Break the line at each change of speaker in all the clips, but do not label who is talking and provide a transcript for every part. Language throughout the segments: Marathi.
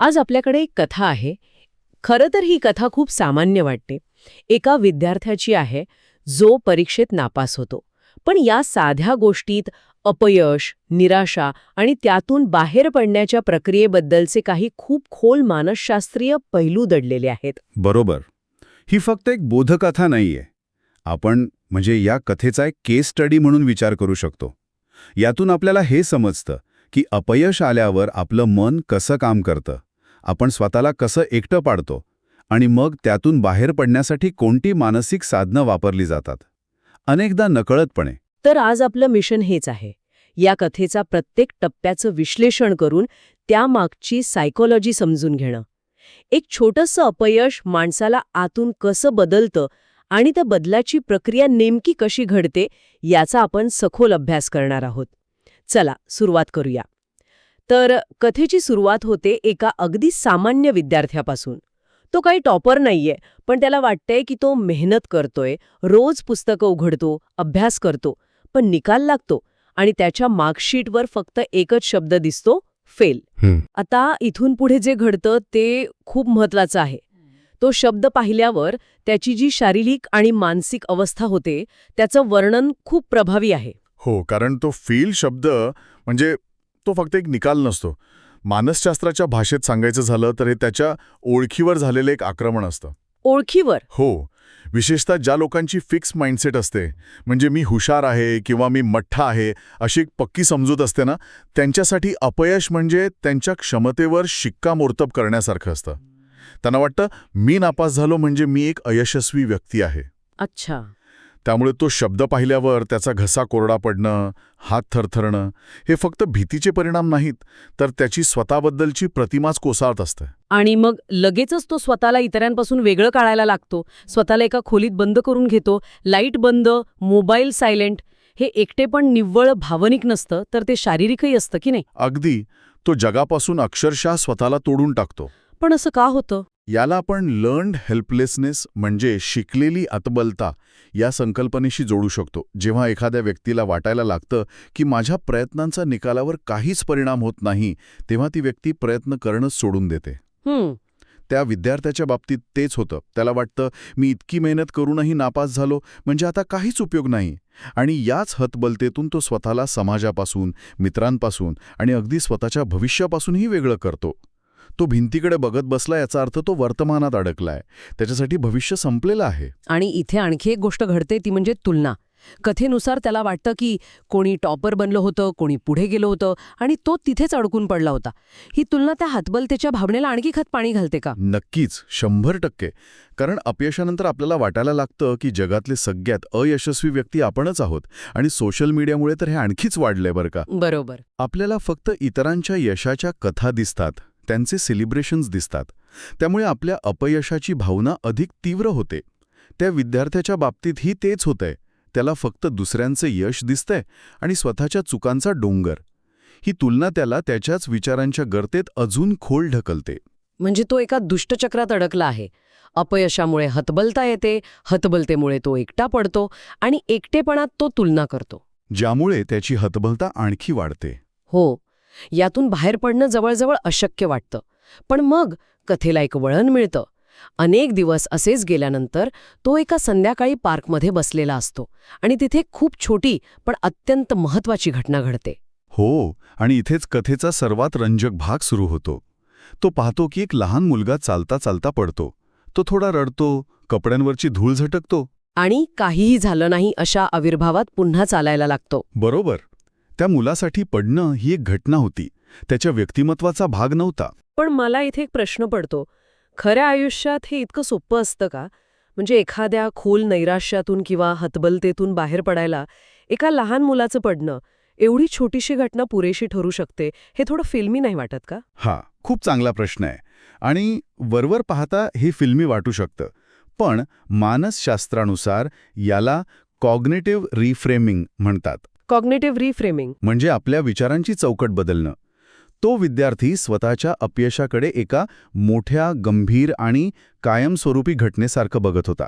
आज आपल्याकडे एक कथा आहे. खरं तर ही कथा खूप सामान्य वाटते. एका विद्यार्थ्याची आहे जो परीक्षेत नापास होतो. पण या साध्या गोष्टीत अपयश निराशा आणि त्यातून बाहेर पडण्याच्या प्रक्रियेबद्दलचे काही खूप खोल मानसशास्त्रीय पैलू दडलेले आहेत.
बरोबर. ही फक्त एक बोधकथा नाहीये. आपण म्हणजे या कथेचा एक केस स्टडी म्हणून विचार करू शकतो. यातून आपल्याला हे समजतं की अपयश आल्यावर आपलं मन कसं काम करतं. आपण स्वतःला कसं एकटं पाडतो आणि मग त्यातून बाहेर पडण्यासाठी कोणती मानसिक साधनं वापरली जातात? अनेकदा नकळतपणे.
तर आज आपलं मिशन हेच आहे. या कथेचा प्रत्येक टप्प्याचं विश्लेषण करून त्यामागची सायकोलॉजी समजून घेणं. एक छोटंसं अपयश माणसाला आतून कसं बदलतं आणि त्या बदलाची प्रक्रिया नेमकी कशी घडते याचा आपण सखोल अभ्यास करणार आहोत. चला सुरुवात करूया. तर कथेची सुरुवात होते एका अगदी सामान्य विद्यार्थ्यापासून. तो काही टॉपर नाहीये पण त्याला वाटतंय की तो मेहनत करतोय रोज पुस्तकं उघडतो अभ्यास करतो पण निकाल लागतो आणि त्याच्या मार्कशीटवर फक्त एकच शब्द दिसतो फेल. आता इथून पुढे जे घडतं ते खूप महत्वाचं आहे. तो शब्द पाहिल्यावर त्याची जी शारीरिक आणि मानसिक अवस्था होते त्याचं वर्णन खूप प्रभावी आहे.
हो कारण तो फील शब्द म्हणजे तो फक्त एक निकाल नसतो. मानसशास्त्राच्या भाषेत सांगायचं झालं तर हे त्याच्या ओळखीवर झालेलं एक आक्रमण असतं.
ओळखीवर?
हो. विशेषतः ज्या लोकांची फिक्स माइंडसेट असते म्हणजे मी हुशार आहे किंवा मी मठ्ठा आहे अशी एक पक्की समजूत असते ना त्यांच्यासाठी अपयश म्हणजे त्यांच्या क्षमतेवर शिक्कामोर्तब करण्यासारखं असतं. त्यांना वाटतं मी नापास झालो म्हणजे मी एक अयशस्वी व्यक्ती आहे.
अच्छा.
त्यामुळे तो शब्द पाहिल्यावर त्याचा घसा कोरडा पडणं हात थरथरणं हे फक्त भीतीचे परिणाम नाहीत तर त्याची स्वतःबद्दलची प्रतिमाच कोसळत असते.
आणि मग लगेचच तो स्वतःला इतरांपासून वेगळं काढायला लागतो. स्वतःला एका खोलीत बंद करून घेतो. लाइट बंद मोबाईल सायलेंट हे एकटेपण निव्वळ भावनिक नसतं तर ते शारीरिकही असतं की नाही?
अगदी. तो जगापासून अक्षरशः स्वतःला तोडून टाकतो.
पण असं का होतं?
याला आपण लर्न्ड हेल्पलेसनेस म्हणजे शिकलेली अतबलता या संकल्पनेशी जोडू शकतो. जेव्हा एखाद्या व्यक्तीला वाटायला लागतं की माझ्या प्रयत्नांचा निकालावर काहीच परिणाम होत नाही तेव्हा ती व्यक्ती प्रयत्न करणंच सोडून देते. त्या विद्यार्थ्याच्या बाबतीत तेच होतं. त्याला वाटतं मी इतकी मेहनत करूनही नापास झालो म्हणजे आता काहीच उपयोग नाही. आणि याच हतबलतेतून तो स्वतःला समाजापासून मित्रांपासून आणि अगदी स्वतःच्या भविष्यापासूनही वेगळं करतो. तो भिंतीकडे बघत बसला याचा अर्थ तो वर्तमानात अडकलाय. त्याच्यासाठी भविष्य संपलेलं आहे.
आणि इथे आणखी एक गोष्ट घडते ती म्हणजे तुलना. कथेनुसार त्याला वाटतं की कोणी टॉपर बनलं होतं कोणी पुढे गेलं होतं आणि तो तिथेच अडकून पडला होता. ही तुलना त्या हातबलतेच्या भावनेला आणखी खत पाणी घालते का?
नक्कीच शंभर टक्के. कारण अपयशानंतर आपल्याला वाटायला लागतं की जगातले सगळ्यात अयशस्वी व्यक्ती आपणच आहोत आणि सोशल मीडियामुळे तर हे आणखीच वाढलंय बरं का.
बरोबर.
आपल्याला फक्त इतरांच्या यशाच्या कथा दिसतात. त्यांचे सेलिब्रेशन्स दिसतात. त्यामुळे आपल्या अपयशाची भावना अधिक तीव्र होते. त्या विद्यार्थ्याच्या बाबतीतही तेच होतंय. त्याला फक्त दुसऱ्यांचे यश दिसतंय आणि स्वतःच्या चुकांचा डोंगर. ही तुलना त्याला त्याच्याच विचारांच्या गर्तेत अजून खोल ढकलते.
म्हणजे तो एका दुष्टचक्रात अडकला आहे. अपयशामुळे हतबलता येते हतबलतेमुळे तो एकटा पडतो आणि एकटेपणात तो तुलना करतो.
ज्यामुळे त्याची हतबलता आणखी वाढते.
हो यातून बाहेर पडणं जवळजवळ अशक्य वाटतं. पण मग कथेला एक वळण मिळतं. अनेक दिवस असेच गेल्यानंतर तो एका संध्याकाळी पार्कमध्ये बसलेला असतो आणि तिथे खूप छोटी पण अत्यंत महत्वाची घटना घडते.
हो आणि इथेच कथेचा सर्वात रंजक भाग सुरू होतो. तो पाहतो की एक लहान मुलगा चालता चालता पडतो. तो थोडा रडतो कपड्यांवरची धूळ झटकतो.
आणि काहीही झालं नाही अशा आविर्भावात पुन्हा चालायला लागतो.
बरोबर. त्या मुलासाठी पडणं ही एक घटना होती. त्याच्या व्यक्तिमत्वाचा भाग नव्हता.
पण मला इथे एक प्रश्न पडतो. खऱ्या आयुष्यात हे इतकं सोपं असतं का? म्हणजे एखाद्या खोल नैराश्यातून किंवा हतबलतेतून बाहेर पडायला एका लहान मुलाचं पडणं एवढी छोटीशी घटना पुरेशी ठरू शकते हे थोडं फिल्मी नाही वाटत का?
हा खूप चांगला प्रश्न आहे. आणि वरवर पाहता हे फिल्मी वाटू शकतं. पण मानसशास्त्रानुसार याला कॉग्नेटिव्ह रिफ्रेमिंग म्हणतात.
Cognitive reframing.
म्हणजे आपल्या विचारांची चौकट बदलणं. तो विद्यार्थी स्वतःच्या अपयशाकडे एका मोठ्या गंभीर आणि कायमस्वरूपी घटनेसारखं बघत होता.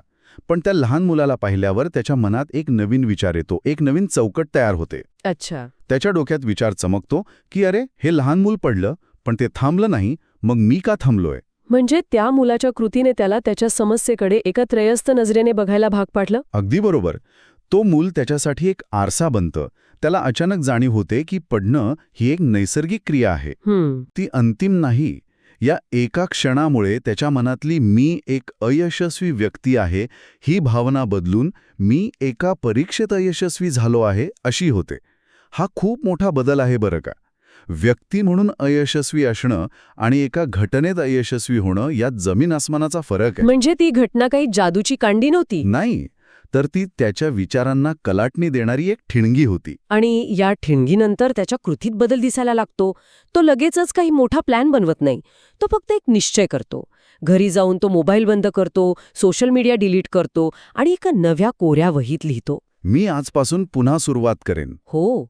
पण त्या लहान मुलाला पाहिल्यावर त्याच्या मनात एक नवीन विचार येतो एक नवीन चौकट तयार होते.
अच्छा.
त्याच्या डोक्यात विचार चमकतो की अरे हे लहान मूल पडलं पण ते थांबलं नाही मग मी का थांबलोय?
म्हणजे त्या मुलाच्या कृतीने त्याला त्याच्या समस्येकडे एका त्रयस्थ नजरेने बघायला भाग पाडलं?
अगदी बरोबर. तो मूल त्याच्यासाठी एक आरसा बनतं. त्याला अचानक जाणीव होते की पडणं ही एक नैसर्गिक क्रिया आहे. ती अंतिम नाही. या एका क्षणामुळे त्याच्या मनातली मी एक अयशस्वी व्यक्ती आहे ही भावना बदलून मी एका परीक्षेत अयशस्वी झालो आहे अशी होते. हा खूप मोठा बदल आहे बरं का. व्यक्ती म्हणून अयशस्वी असणं आणि एका घटनेत अयशस्वी होणं यात जमीन आसमानाचा फरक आहे.
म्हणजे ती घटना काही जादूची कांडी नव्हती?
नाही. तर ती त्याच्या विचारांना कलाटणी देणारी एक ठिणगी होती.
आणि या ठिणगीनंतर त्याच्या कृतीत बदल दिसायला लागतो. तो लगेचच काही मोठा प्लॅन बनवत नाही. तो फक्त एक निश्चय करतो. घरी जाऊन तो मोबाईल बंद करतो सोशल मीडिया डिलीट करतो आणि एका नव्या कोऱ्या वहीत लिहितो.
मी आजपासून पुन्हा सुरुवात करेन.
हो.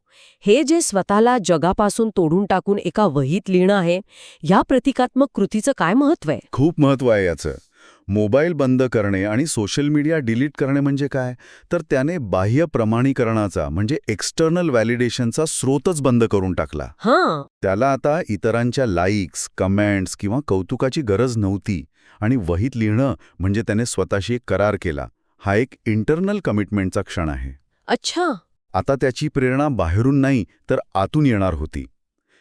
हे जे स्वतःला जगापासून तोडून टाकून एका वहीत लिहिणं आहे या प्रतिकात्मक कृतीचं काय महत्त्व आहे?
खूप महत्त्व आहे याचं. मोबाईल बंद करणे आणि सोशल मीडिया डिलीट करणे म्हणजे काय? तर त्याने बाह्य प्रमाणीकरणाचा म्हणजे एक्सटर्नल व्हॅलिडेशनचा स्रोतच बंद करून टाकला.
हां.
त्याला आता इतरांच्या लाईक्स कमेंट्स किंवा कौतुकाची गरज नव्हती आणि वहीत लिहिणं म्हणजे त्याने स्वतःशी करार केला. हा एक इंटरनल कमिटमेंटचा क्षण आहे.
अच्छा.
आता त्याची प्रेरणा बाहेरून नाही तर आतून येणार होती.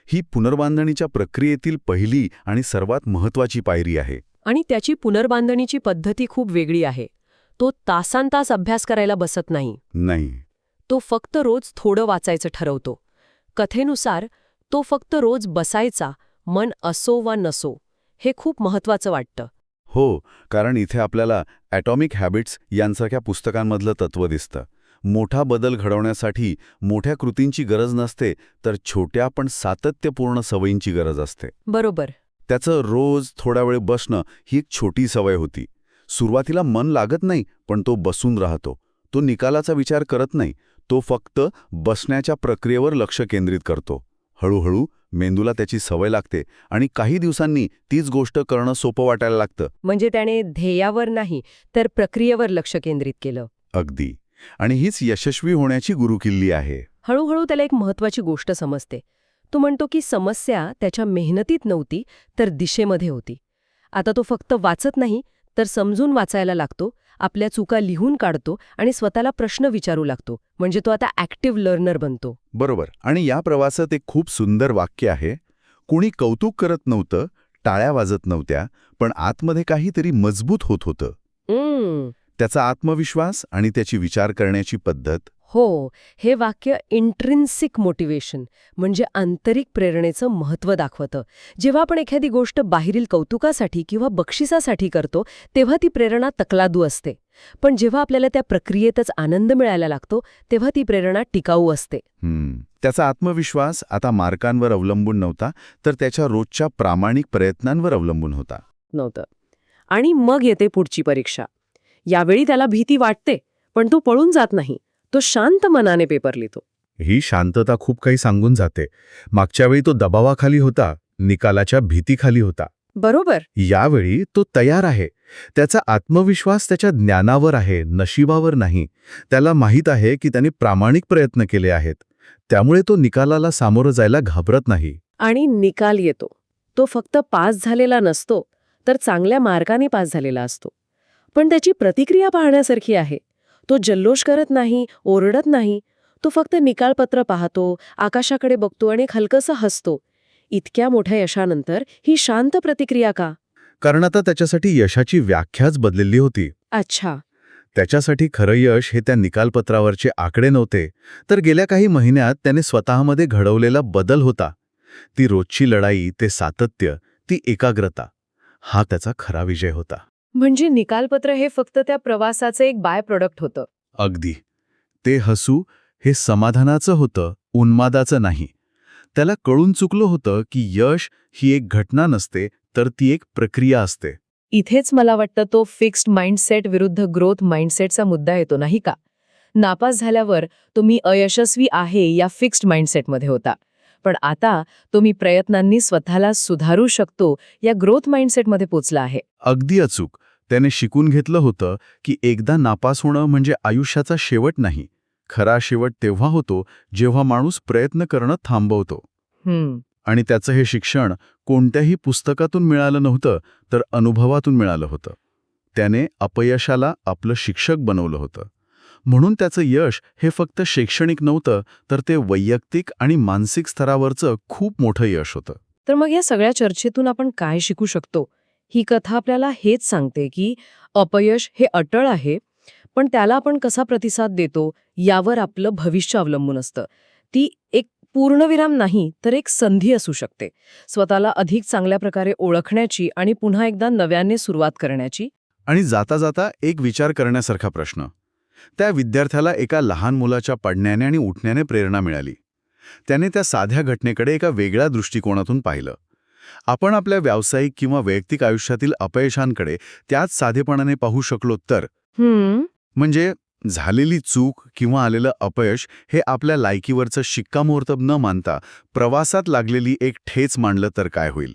ही पुनर्बांधणीच्या प्रक्रियेतील पहिली आणि सर्वात महत्वाची पायरी आहे.
आणि त्याची पुनर्बांधणीची पद्धती खूप वेगळी आहे. तो तासांतास अभ्यास करायला बसत नाही.
नाही.
तो फक्त रोज थोडं वाचायचं ठरवतो. कथेनुसार तो फक्त रोज बसायचा मन असो वा नसो हे खूप महत्वाचं वाटतं.
हो कारण इथे आपल्याला ॲटॉमिक हॅबिट्स यांसारख्या पुस्तकांमधलं तत्त्व दिसतं. मोठा बदल घडवण्यासाठी मोठ्या कृतींची गरज नसते तर छोट्या पण सातत्यपूर्ण सवयींची गरज असते.
बरोबर.
त्याचं रोज थोडा वेळ बसणं ही एक छोटी सवय होती. सुरुवातीला मन लागत नाही पण तो बसून राहतो. तो निकालाचा विचार करत नाही. तो फक्त बसण्याच्या प्रक्रियेवर लक्ष केंद्रित करतो. हळूहळू मेंदूला त्याची सवय लागते आणि काही दिवसांनी तीच गोष्ट करणं सोपं वाटायला लागतं.
म्हणजे त्याने ध्येयावर नाही तर प्रक्रियेवर लक्ष केंद्रित केलं.
अगदी. आणि हीच यशस्वी होण्याची गुरुकिल्ली आहे.
हळूहळू त्याला एक महत्वाची गोष्ट समजते. तो म्हणतो की समस्या त्याच्या मेहनतीत नव्हती तर दिशेमध्ये होती. आता तो फक्त वाचत नाही तर समजून वाचायला लागतो आपल्या चुका लिहून काढतो आणि स्वतःला प्रश्न विचारू लागतो म्हणजे तो आता ॲक्टिव्ह लर्नर बनतो.
बरोबर. आणि या प्रवासात एक खूप सुंदर वाक्य आहे. कुणी कौतुक करत नव्हतं टाळ्या वाजत नव्हत्या पण आतमध्ये काहीतरी मजबूत होत होतं. त्याचा आत्मविश्वास आणि त्याची विचार करण्याची पद्धत
हो हे वाक्य इंट्रिन्सिक मोटिवेशन म्हणजे आंतरिक प्रेरणेचं महत्त्व दाखवतं. जेव्हा आपण एखादी गोष्ट बाहेरील कौतुकासाठी किंवा बक्षिसासाठी करतो तेव्हा ती प्रेरणा तकलादू असते. पण जेव्हा आपल्याला त्या प्रक्रियेतच आनंद मिळायला लागतो तेव्हा ती प्रेरणा टिकाऊ असते.
त्याचा आत्मविश्वास आता मार्कांवर अवलंबून नव्हता तर त्याच्या रोजच्या प्रामाणिक प्रयत्नांवर अवलंबून होता.
नव्हतं. आणि मग येते पुढची परीक्षा. यावेळी त्याला भीती वाटते पण तो पळून जात नाही. तो शांत मनाने पेपर लिहितो.
ही शांतता खूप काही सांगून जाते. मागच्या वेळी तो दबावाखाली होता निकालाच्या भीतीखाली होता.
बरोबर.
यावेळी तो तयार आहे. त्याचा आत्मविश्वास त्याच्या ज्ञानावर आहे नशिबावर नाही. त्याला माहीत आहे की त्याने प्रामाणिक प्रयत्न केले आहेत. त्यामुळे तो निकालाला सामोरं जायला घाबरत नाही.
आणि निकाल येतो. तो फक्त पास झालेला नसतो तर चांगल्या मार्काने पास झालेला असतो. पण त्याची प्रतिक्रिया पाहण्यासारखी आहे. तो जल्लोष करत नाही ओरडत नाही. तो फक्त निकालपत्र पाहतो आकाशाकडे बघतो आणि हलकंसं हसतो. इतक्या मोठ्या यशानंतर ही शांत प्रतिक्रिया का?
कारण आता त्याच्यासाठी यशाची व्याख्याच बदलेली होती.
अच्छा.
त्याच्यासाठी खरं यश हे त्या निकालपत्रावरचे आकडे नव्हते तर गेल्या काही महिन्यात त्याने स्वतःमध्ये घडवलेला बदल होता. ती रोजची लढाई ते सातत्य ती एकाग्रता. हा त्याचा खरा विजय होता.
म्हणजे निकालपत्र हे फक्त त्या प्रवासाचं एक बाय प्रोडक्ट होतं.
अगदी. ते हसू हे समाधानाचं होतं उन्मादाचं नाही. त्याला कळून चुकलं होतं की यश ही एक घटना नसते तर ती एक प्रक्रिया असते.
इथेच मला वाटतं तो फिक्स्ड माइंडसेट विरुद्ध ग्रोथ माइंडसेटचा मुद्दा येतो नाही का? नापास झाल्यावर तुम्ही अयशस्वी आहे या फिक्स्ड माइंडसेटमध्ये होता. पण आता तुम्ही प्रयत्नांनी स्वतःला सुधारू शकतो या ग्रोथ माइंडसेटमध्ये पोचला आहे.
अगदी अचूक. त्याने शिकून घेतलं होतं की एकदा नापास होणं म्हणजे आयुष्याचा शेवट नाही. खरा शेवट तेव्हा होतो जेव्हा माणूस प्रयत्न करणं थांबवतो. आणि त्याचं हे शिक्षण कोणत्याही पुस्तकातून मिळालं नव्हतं तर अनुभवातून मिळालं होतं. त्याने अपयशाला आपलं शिक्षक बनवलं होतं. म्हणून त्याचं यश हे फक्त शैक्षणिक नव्हतं तर ते वैयक्तिक आणि मानसिक स्तरावरचं खूप मोठं यश होतं.
तर मग या सगळ्या चर्चेतून आपण काय शिकू शकतो? ही कथा आपल्याला हेच सांगते की अपयश हे अटळ आहे पण त्याला आपण कसा प्रतिसाद देतो यावर आपलं भविष्य अवलंबून असतं. ती एक पूर्णविराम नाही तर एक संधी असू शकते. स्वतःला अधिक चांगल्या प्रकारे ओळखण्याची आणि पुन्हा एकदा नव्याने सुरुवात करण्याची.
आणि जाता जाता एक विचार करण्यासारखा प्रश्न. त्या विद्यार्थ्याला एका लहान मुलाच्या पडण्याने आणि उठण्याने प्रेरणा मिळाली. त्याने त्या साध्या घटनेकडे एका वेगळ्या दृष्टिकोनातून पाहिलं. आपण आपल्या व्यावसायिक किंवा वैयक्तिक आयुष्यातील अपयशांकडे त्याच साधेपणाने पाहू शकलो तर म्हणजे झालेली चूक किंवा आलेलं अपयश हे आपल्या लायकीवरचं शिक्कामोर्तब न मानता प्रवासात लागलेली एक ठेच मांडलं तर काय होईल?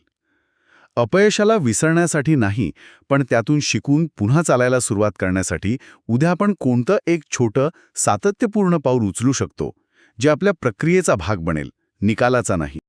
अपयशाला विसरण्यासाठी नाही पण त्यातून शिकून पुन्हा चालायला सुरुवात करण्यासाठी उद्या आपण कोणतं एक छोटं सातत्यपूर्ण पाऊल उचलू शकतो जे आपल्या प्रक्रियेचा भाग बनेल निकालाचा नाही.